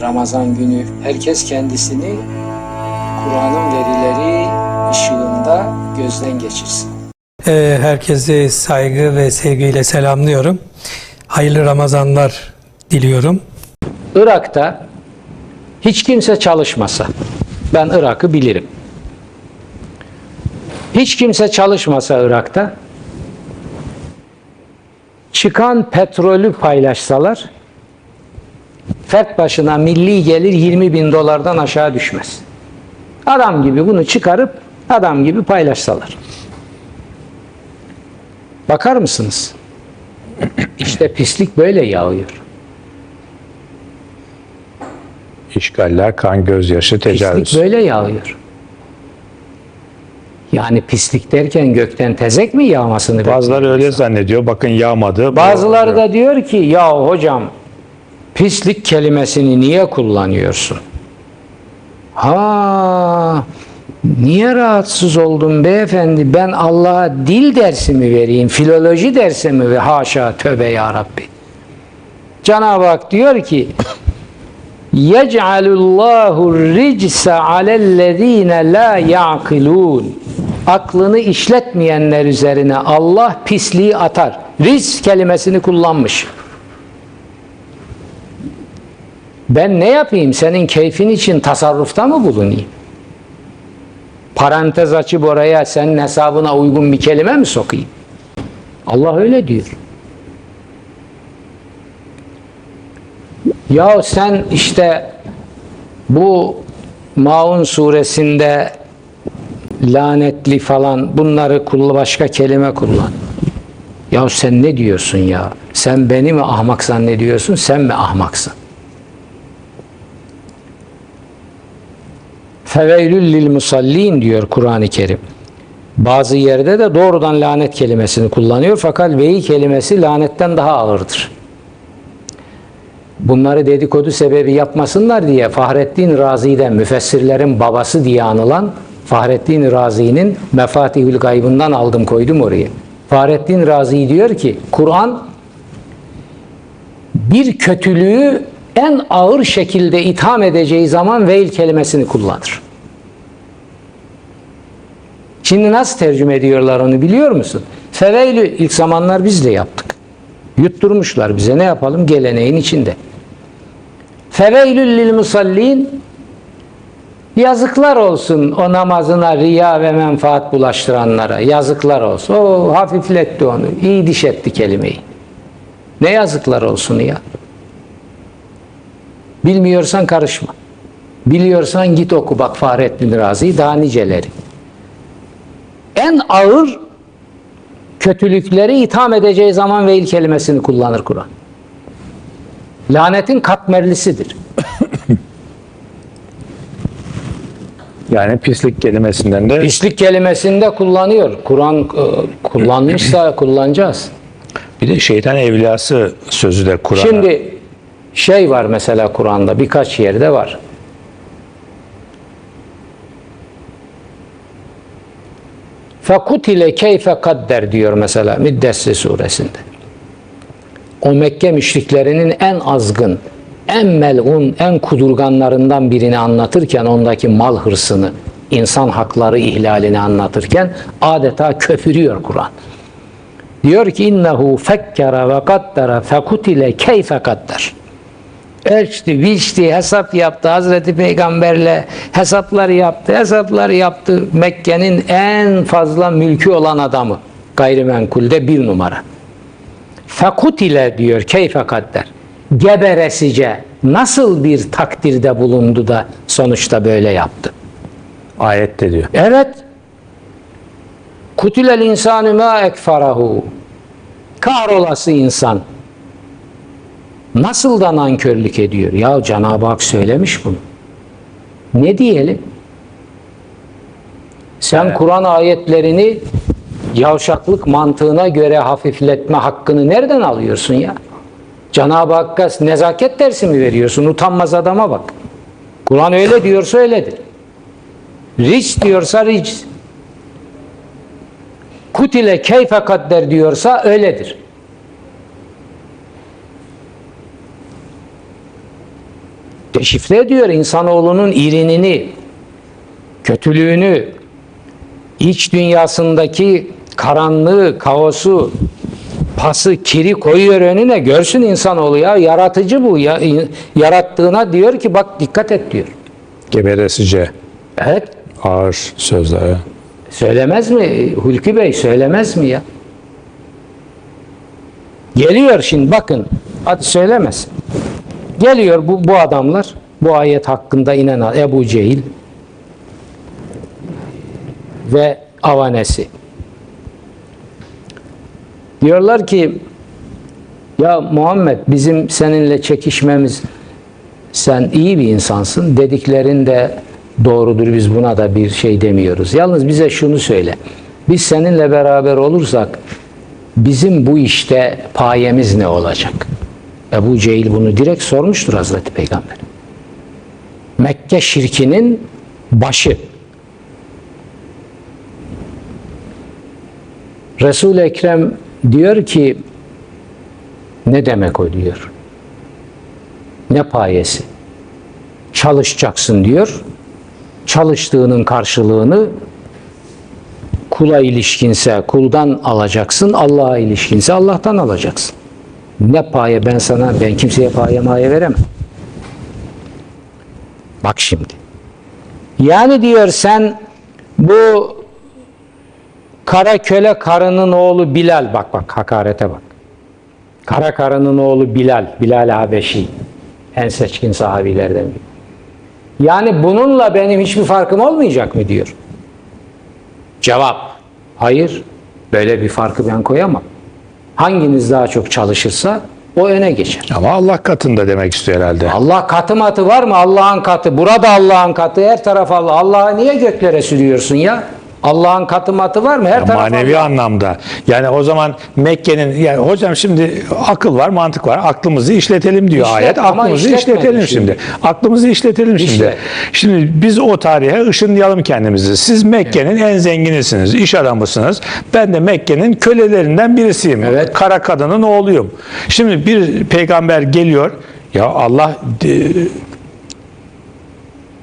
Ramazan günü herkes kendisini Kur'an'ın verileri ışığında gözden geçirsin. Ee, Herkesi saygı ve sevgiyle selamlıyorum. Hayırlı Ramazanlar diliyorum. Irak'ta hiç kimse çalışmasa, ben Irak'ı bilirim. Hiç kimse çalışmasa Irak'ta, çıkan petrolü paylaşsalar, fert başına milli gelir 20 bin dolardan aşağı düşmez. Adam gibi bunu çıkarıp adam gibi paylaşsalar. Bakar mısınız? İşte pislik böyle yağıyor. İşgaller, kan, gözyaşı, tecavüz. Pislik böyle yağıyor. Yani pislik derken gökten tezek mi yağmasını bekliyor? Bazıları öyle zannediyor. Bakın yağmadı. Bazıları da diyor ki ya hocam pislik kelimesini niye kullanıyorsun? Ha niye rahatsız oldun beyefendi? Ben Allah'a dil dersi mi vereyim? Filoloji dersi mi? Haşa tövbe ya Rabbi. Cenab-ı Hak diyor ki yec'alullahu ricse alellezine la ya'kilun aklını işletmeyenler üzerine Allah pisliği atar. Ric kelimesini kullanmış. Ben ne yapayım? Senin keyfin için tasarrufta mı bulunayım? Parantez açıp oraya senin hesabına uygun bir kelime mi sokayım? Allah öyle diyor. Ya sen işte bu Maun suresinde lanetli falan bunları kullan başka kelime kullan. Ya sen ne diyorsun ya? Sen beni mi ahmak zannediyorsun? Sen mi ahmaksın? Feveylül lil musallin diyor Kur'an-ı Kerim. Bazı yerde de doğrudan lanet kelimesini kullanıyor fakat veyi kelimesi lanetten daha ağırdır. Bunları dedikodu sebebi yapmasınlar diye Fahrettin Razi'den müfessirlerin babası diye anılan Fahrettin Razi'nin Mefatihül Gayb'ından aldım koydum oraya. Fahrettin Razi diyor ki Kur'an bir kötülüğü en ağır şekilde itham edeceği zaman veil kelimesini kullanır. Şimdi nasıl tercüme ediyorlar onu biliyor musun? Feveylü ilk zamanlar biz de yaptık. Yutturmuşlar bize ne yapalım geleneğin içinde. Feveylül lil musallin yazıklar olsun o namazına riya ve menfaat bulaştıranlara. Yazıklar olsun. O hafifletti onu. iyi diş etti kelimeyi. Ne yazıklar olsun ya. Bilmiyorsan karışma. Biliyorsan git oku bak Fahrettin Razi daha niceleri. En ağır kötülükleri itham edeceği zaman veil kelimesini kullanır Kur'an. Lanetin katmerlisidir. Yani pislik kelimesinden de Pislik kelimesini de kullanıyor. Kur'an e, kullanmışsa kullanacağız. bir de şeytan evliyası sözü de Kur'an'a. Şimdi şey var mesela Kur'an'da birkaç yerde var. Fekutile keyfe kadder diyor mesela Müddessir suresinde. O Mekke müşriklerinin en azgın, en melun, en kudurganlarından birini anlatırken ondaki mal hırsını, insan hakları ihlalini anlatırken adeta köpürüyor Kur'an. Diyor ki innehu fekkere ve kaddere fekutile keyfe kadder. Ölçtü, biçti, hesap yaptı. Hazreti Peygamberle hesaplar yaptı, hesaplar yaptı. Mekke'nin en fazla mülkü olan adamı. Gayrimenkulde bir numara. Fekutile diyor keyfe kadder. Geberesice nasıl bir takdirde bulundu da sonuçta böyle yaptı. ayette diyor. Evet. Kutilel insanü ma ekfarahu. Kahrolası insan. Nasıl da nankörlük ediyor? Ya Cenab-ı Hak söylemiş bunu. Ne diyelim? Sen Kur'an ayetlerini yavşaklık mantığına göre hafifletme hakkını nereden alıyorsun ya? Cenab-ı Hakk'a nezaket dersi mi veriyorsun? Utanmaz adama bak. Kur'an öyle diyorsa öyledir. Ric diyorsa ric. Kutile keyfe kadder diyorsa öyledir. Deşifre ediyor insanoğlunun irinini, kötülüğünü, iç dünyasındaki karanlığı, kaosu, pası, kiri koyuyor önüne. Görsün insanoğlu ya yaratıcı bu. Ya, yarattığına diyor ki bak dikkat et diyor. Geberesice Evet. ağır sözler. Söylemez mi Hulki Bey söylemez mi ya? Geliyor şimdi bakın hadi söylemez. Geliyor bu, bu adamlar bu ayet hakkında inen Ebu Cehil ve avanesi. Diyorlar ki ya Muhammed bizim seninle çekişmemiz sen iyi bir insansın dediklerin de doğrudur biz buna da bir şey demiyoruz. Yalnız bize şunu söyle. Biz seninle beraber olursak bizim bu işte payemiz ne olacak? Ebu Cehil bunu direkt sormuştur Hazreti Peygamber. Mekke şirkinin başı. Resul-i Ekrem diyor ki ne demek o diyor. Ne payesi? Çalışacaksın diyor. Çalıştığının karşılığını kula ilişkinse kuldan alacaksın, Allah'a ilişkinse Allah'tan alacaksın. Ne paye ben sana, ben kimseye paye maye veremem. Bak şimdi. Yani diyor sen bu kara köle karının oğlu Bilal, bak bak hakarete bak. Kara karının oğlu Bilal, Bilal Habeşi. En seçkin sahabilerden biri. Yani bununla benim hiçbir farkım olmayacak mı diyor. Cevap, hayır. Böyle bir farkı ben koyamam. Hanginiz daha çok çalışırsa o öne geçer. Ama Allah katında demek istiyor herhalde. Allah katı matı var mı? Allah'ın katı. Burada Allah'ın katı. Her taraf Allah. Allah'ı niye göklere sürüyorsun ya? Allah'ın katı matı var mı? Her Ya taraf manevi Allah. anlamda. Yani o zaman Mekke'nin yani hocam şimdi akıl var, mantık var. Aklımızı işletelim diyor İşlet ayet. Aklımızı işletelim şimdi. şimdi. Aklımızı işletelim şimdi. İşlet. Şimdi biz o tarihe ışınlayalım kendimizi. Siz Mekke'nin en zenginisiniz, iş adamısınız. Ben de Mekke'nin kölelerinden birisiyim. Evet. Kara kadının oğluyum. Şimdi bir peygamber geliyor. Ya Allah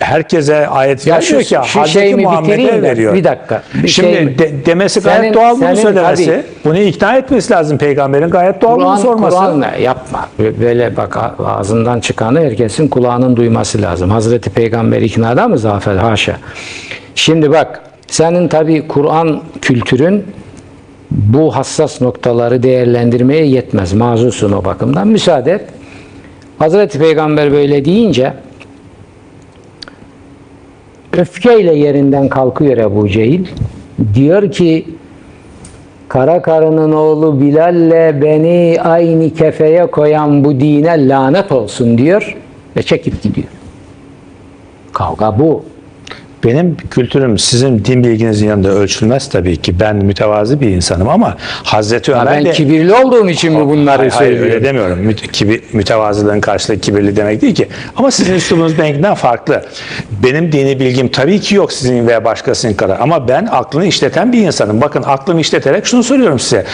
herkese ayet Ya vermiyor ki Hazreti Muhammed'e veriyor. bir dakika, bir Şimdi şeyimi- de- demesi gayet Senin- doğal bunu söylemesi. tabii- Bunu ikna etmesi lazım peygamberin. Gayet doğal bunu Kur'an, sorması. Kur'an yapma. Böyle bak ağzından çıkanı herkesin kulağının duyması lazım. Hazreti Peygamber iknada mı zafer? Haşa. Şimdi bak senin tabi Kur'an kültürün bu hassas noktaları değerlendirmeye yetmez. Mazursun o bakımdan. Müsaade et. Hazreti Peygamber böyle deyince öfkeyle yerinden kalkıyor Ebu Cehil. Diyor ki Kara karının oğlu Bilal'le beni aynı kefeye koyan bu dine lanet olsun diyor ve çekip gidiyor. Kavga bu. Benim kültürüm sizin din bilginizin yanında ölçülmez tabii ki. Ben mütevazi bir insanım ama Hazreti Ha, Ömer ben de... kibirli olduğum için mi bunları hayır, hayır, söylüyorum? öyle demiyorum. Müte, kibi- mütevazılığın karşılığı kibirli demek değil ki. Ama sizin üslubunuz benimkinden farklı. Benim dini bilgim tabii ki yok sizin veya başkasının kadar. Ama ben aklını işleten bir insanım. Bakın aklımı işleterek şunu söylüyorum size.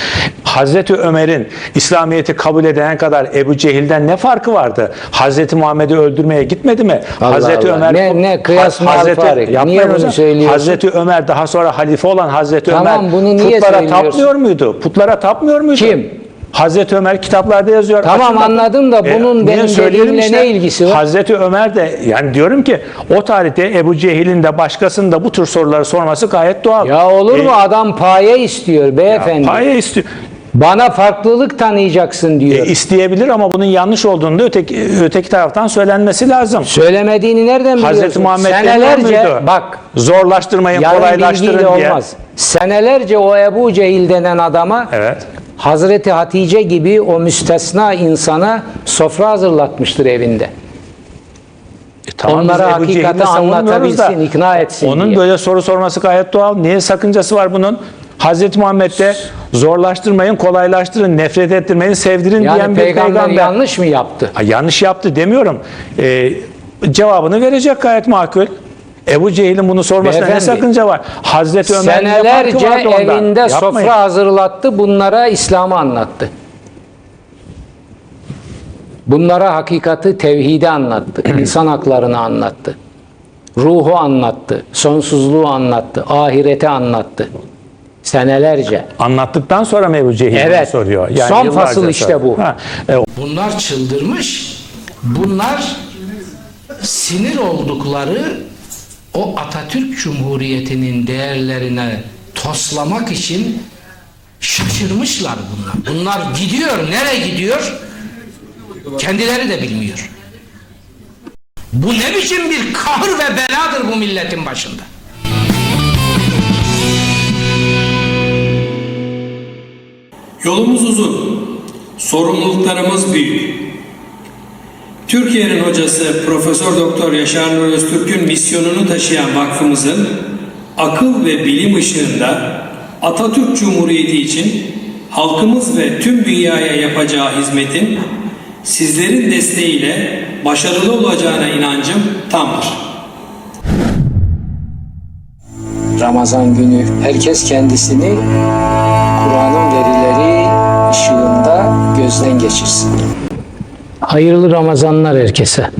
Hazreti Ömer'in İslamiyet'i kabul edene kadar Ebu Cehil'den ne farkı vardı? Hazreti Muhammed'i öldürmeye gitmedi mi? Allah Hazreti Allah. Ömer Ne- ne kıyas Hazreti-? Yapmayın Niye bunu hocam. söylüyorsun? Hazreti Ömer daha sonra halife olan Hazreti Tamam, Ömer bunu niye putlara tapmıyor muydu? Putlara tapmıyor muydu? Kim? Hazreti Ömer kitaplarda yazıyor. Tamam, Açın anladım da bunun niye benim dediğimle ne ilgisi var? Hazreti Ömer de yani diyorum ki o tarihte Ebu Cehil'in de başkasının da bu tür soruları sorması gayet doğal. Ya olur mu E, adam paye istiyor beyefendi. Paye istiyor. Bana farklılık tanıyacaksın diyor. E, isteyebilir ama bunun yanlış olduğunu da öteki, öteki taraftan söylenmesi lazım. Söylemediğini nereden biliyorsun? Hazreti Muhammed Senelerce bak Zorlaştırmayın, kolaylaştırın diye. olmaz. Senelerce o Ebu Cehil denen adama Evet. Hazreti Hatice gibi o müstesna insana sofra hazırlatmıştır evinde. E tamam, Onlara hakikati anlatabilsin, ikna etsin Onun diye. böyle soru sorması gayet doğal. Niye sakıncası var bunun? Hazreti Muhammed'de zorlaştırmayın, kolaylaştırın, nefret ettirmeyin, sevdirin Yani diyen bir peygamber, peygamber. yanlış mı yaptı? Ha, yanlış yaptı demiyorum. Ee, cevabını verecek gayet makul. Ebu Cehil'in bunu sormasına ne Beyefendi, sakınca var? Hazreti Ömer'in ne Senelerce evinde Yapmayın. sofra hazırlattı, bunlara İslam'ı anlattı. Bunlara hakikati tevhidi anlattı, insan haklarını anlattı. Ruhu anlattı, sonsuzluğu anlattı, ahireti anlattı. Senelerce. Anlattıktan sonra mı Ebu Cehil Evet. soruyor? Son yıllarca fasıl işte sonra. bu. Ha, e, Bunlar çıldırmış. Bunlar sinir oldukları o Atatürk Cumhuriyeti'nin değerlerine toslamak için şaşırmışlar bunlar. Bunlar gidiyor. Nereye gidiyor? Kendileri de bilmiyor. Bu ne biçim bir kahır ve beladır bu milletin başında? Yolumuz uzun, sorumluluklarımız büyük. Türkiye'nin hocası Profesör Doktor Yaşar Nur Öztürk'ün misyonunu taşıyan vakfımızın akıl ve bilim ışığında Atatürk Cumhuriyeti için halkımız ve tüm dünyaya yapacağı hizmetin sizlerin desteğiyle başarılı olacağına inancım tamdır. Ramazan günü herkes kendisini Kur'an'ın verileri ışığında gözden geçirsin. Hayırlı Ramazanlar herkese.